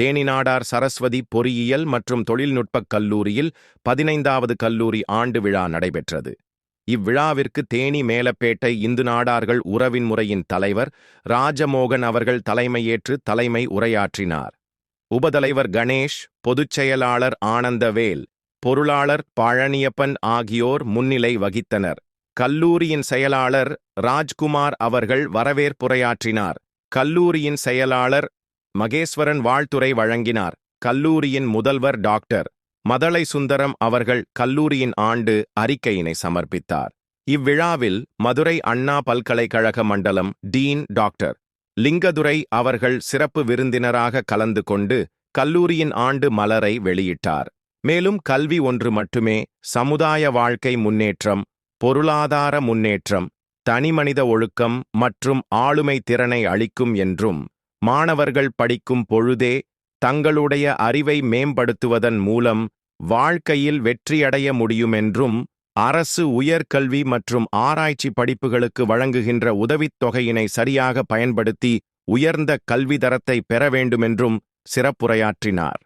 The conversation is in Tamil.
தேனிநாடார் சரஸ்வதி பொறியியல் மற்றும் தொழில்நுட்பக் கல்லூரியில் பதினைந்தாவது கல்லூரி ஆண்டு விழா நடைபெற்றது. இவ்விழாவிற்கு தேனி மேலப்பேட்டை இந்து நாடார்கள் உறவின் முறையின் தலைவர் ராஜமோகன் அவர்கள் தலைமையேற்று தலைமை உரையாற்றினார். உபதலைவர் கணேஷ் பொதுச் செயலாளர் ஆனந்தவேல் பொருளாளர் பழனியப்பன் ஆகியோர் முன்னிலை வகித்தனர். கல்லூரியின் செயலாளர் ராஜ்குமார் அவர்கள் வரவேற்புரையாற்றினார். கல்லூரியின் செயலாளர் மகேஸ்வரன் வாழ்த்துறை வழங்கினார். கல்லூரியின் முதல்வர் டாக்டர் மதலை சுந்தரம் அவர்கள் கல்லூரியின் ஆண்டு அறிக்கையினை சமர்ப்பித்தார். இவ்விழாவில் மதுரை அண்ணா பல்கலைக்கழக மண்டலம் டீன் டாக்டர் லிங்கதுரை அவர்கள் சிறப்பு விருந்தினராக கலந்து கொண்டு கல்லூரியின் ஆண்டு மலரை வெளியிட்டார். மேலும் கல்வி ஒன்று மட்டுமே சமுதாய வாழ்க்கை முன்னேற்றம் பொருளாதார முன்னேற்றம் தனிமனித ஒழுக்கம் மற்றும் ஆளுமை திறனை அளிக்கும் என்றும் மாணவர்கள் படிக்கும் பொழுதே தங்களுடைய அறிவை மேம்படுத்துவதன் மூலம் வாழ்க்கையில் வெற்றியடைய முடியுமென்றும் அரசு உயர்கல்வி மற்றும் ஆராய்ச்சி படிப்புகளுக்கு வழங்குகின்ற உதவித்தொகையினை சரியாக பயன்படுத்தி உயர்ந்த கல்வி தரத்தை பெற வேண்டுமென்றும் சிறப்புரையாற்றினார்.